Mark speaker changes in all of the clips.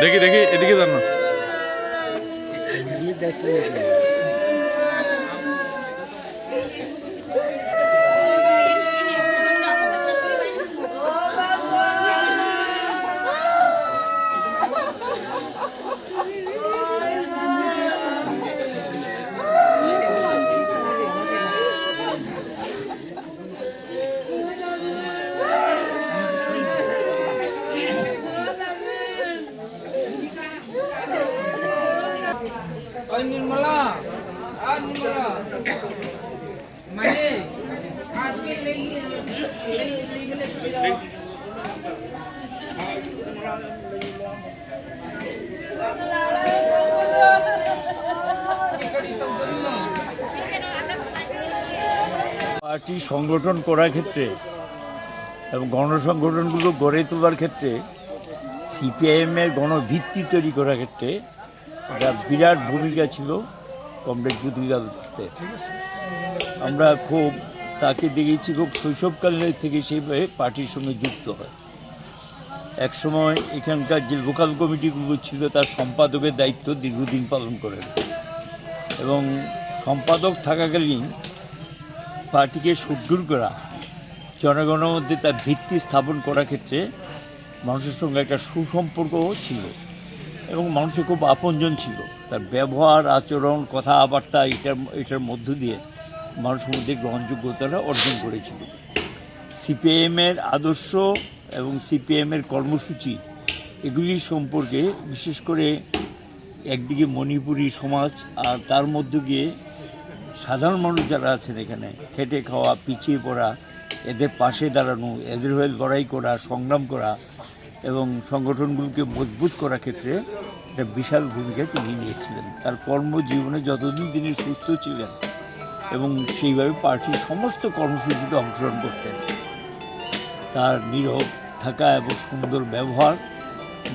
Speaker 1: দেখি দেখি এদিকে যান না
Speaker 2: পার্টি সংগঠন করার ক্ষেত্রে এবং গণসংগঠনগুলো গড়ে তোলার ক্ষেত্রে সিপিআইএমের গণভিত্তি তৈরি করার ক্ষেত্রে একটা বিরাট ভূমিকা ছিল কমরেড জ্যোতিলাল দত্তের আমরা খুব তাকে দেখেছি খুব শৈশবকাল থেকে সেইভাবে পার্টির সঙ্গে যুক্ত হয়। একসময় এখানকার যে লোকাল কমিটিগুলো ছিল, তার সম্পাদকের দায়িত্ব দীর্ঘদিন পালন করেন। এবং সম্পাদক থাকাকালীন পার্টিকে সুদৃঢ় করা, জনগণের মধ্যে তার ভিত্তি স্থাপন করার ক্ষেত্রে মানুষের সঙ্গে একটা সুসম্পর্কও ছিল। এবং মানুষের খুব আপনজন ছিল। তার ব্যবহার, আচরণ, কথাবার্তা এটার এটার মধ্য দিয়ে মানুষের মধ্যে গ্রহণযোগ্যতাটা অর্জন করেছিল। সিপিএমের আদর্শ এবং সিপিএমের কর্মসূচি, এগুলি সম্পর্কে বিশেষ করে একদিকে মণিপুরী সমাজ আর তার মধ্য দিয়ে সাধারণ মানুষ যারা আছেন এখানে, খেটে খাওয়া, পিছিয়ে পড়া, এদের পাশে দাঁড়ানো, এদের হয়ে লড়াই করা, সংগ্রাম করা এবং সংগঠনগুলোকে মজবুত করার ক্ষেত্রে একটা বিশাল ভূমিকা তিনি নিয়েছিলেন। তার কর্মজীবনে যতদিন তিনি সুস্থ ছিলেন এবং সেইভাবে পার্টির সমস্ত কর্মসূচিতে অংশগ্রহণ করতেন, তার নীরব থাকা এবং সুন্দর ব্যবহার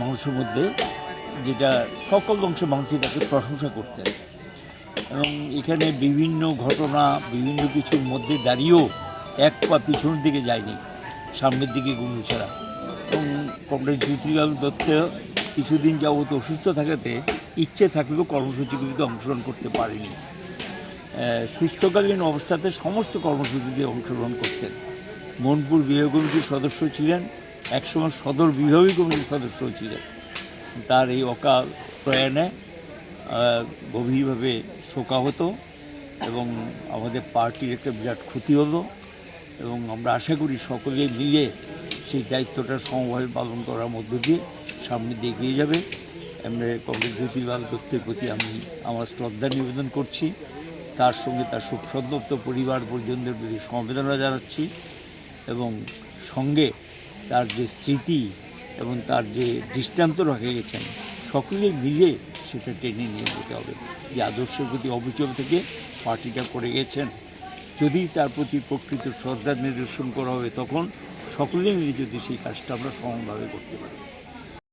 Speaker 2: মানুষের মধ্যে যেটা সকল অংশে মানুষই তাকে প্রশংসা করতেন। এবং এখানে বিভিন্ন ঘটনা, বিভিন্ন কিছুর মধ্যে দাঁড়িয়েও এক পা পিছনের দিকে যায়নি, সামনের দিকে গুরু ছাড়া এবং কমরেড জ্যোতিলাল দত্ত কিছুদিন যাবত অসুস্থ থাকাতে ইচ্ছে থাকলেও কর্মসূচিগুলিতে অংশগ্রহণ করতে পারেনি। সুস্থকালীন অবস্থাতে সমস্ত কর্মসূচিতে অংশগ্রহণ করতেন। মনপুর বিভাগ কমিটির সদস্য ছিলেন, একসময় সদর বিভাগীয় কমিটির সদস্য ছিলেন। তার এই অকাল প্রয়াণে গভীরভাবে শোকাহত এবং আমাদের পার্টির একটা বিরাট ক্ষতি হলো এবং আমরা আশা করি সকলে মিলে সেই দায়িত্বটা সমভাবে পালন করার মধ্য দিয়ে সামনে দিয়ে এগিয়ে যাবে। আমরা কংগ্রেস জ্যোতিলাল দত্তের প্রতি আমি আমার শ্রদ্ধা নিবেদন করছি। তার সঙ্গে তার শোক সন্তপ্ত পরিবার পরিজনদের প্রতি সমবেদনা জানাচ্ছি এবং সঙ্গে তার যে স্মৃতি এবং তার যে দৃষ্টান্ত রেখে গেছেন সকলে মিলে সেটা টেনে নিয়ে যেতে হবে। যে আদর্শের প্রতি অবিচল থেকে পার্টিটা করে গেছেন, যদি তার প্রতি প্রকৃত শ্রদ্ধা নিদর্শন করা হবে তখন সকলে মিলে যদি সেই কাজটা আমরা সমানভাবে করতে পারি।